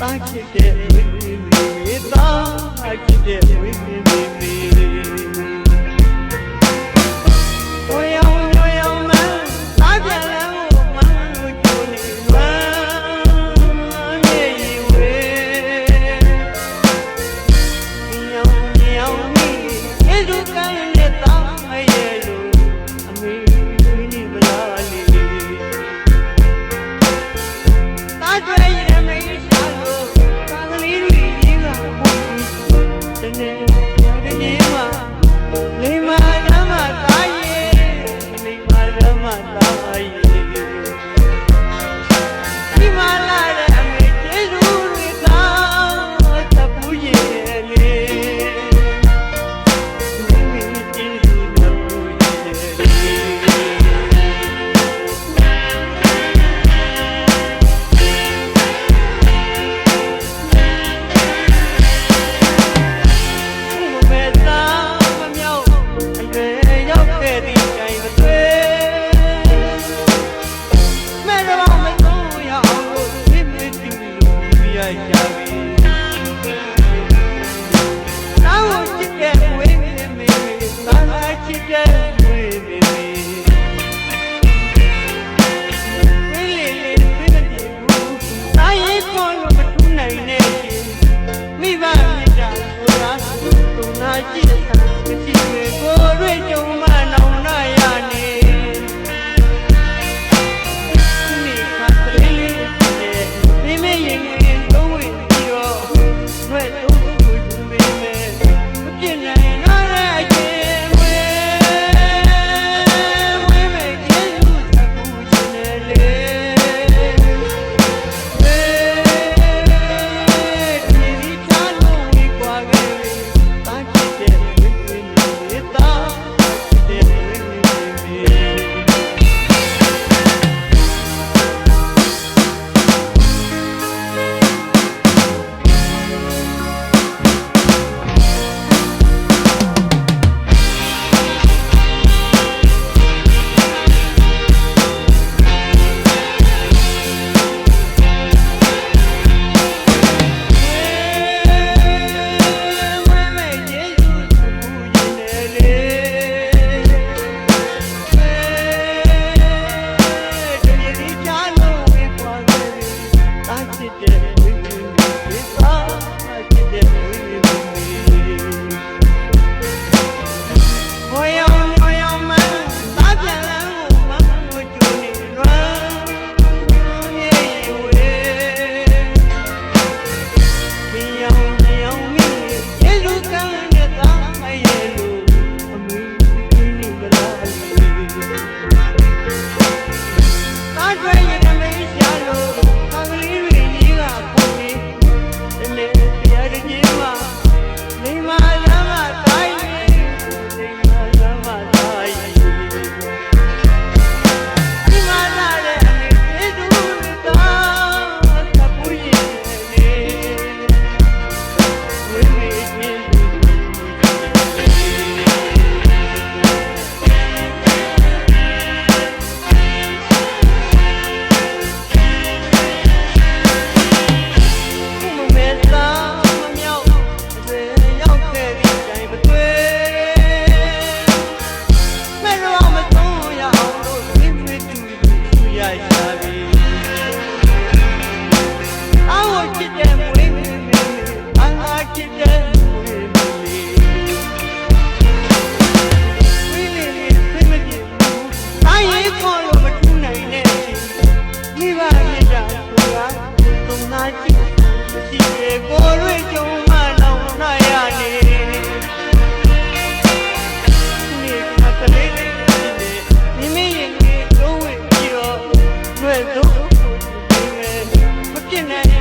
တာချစ်တဲ့ဝိကိမေတာချစ်တဲ့ဝိကိမေကိုရောင်ရောင်ရောင်မသားပြန်လဲကိုမန်းကိုချိုနေလွမ်းမြေဝေမြောင်မြောင်မီရေလူကန်နဲ့တာရဲ့ Padre like you. oxygen. I work it them women, I like it them. looking at him.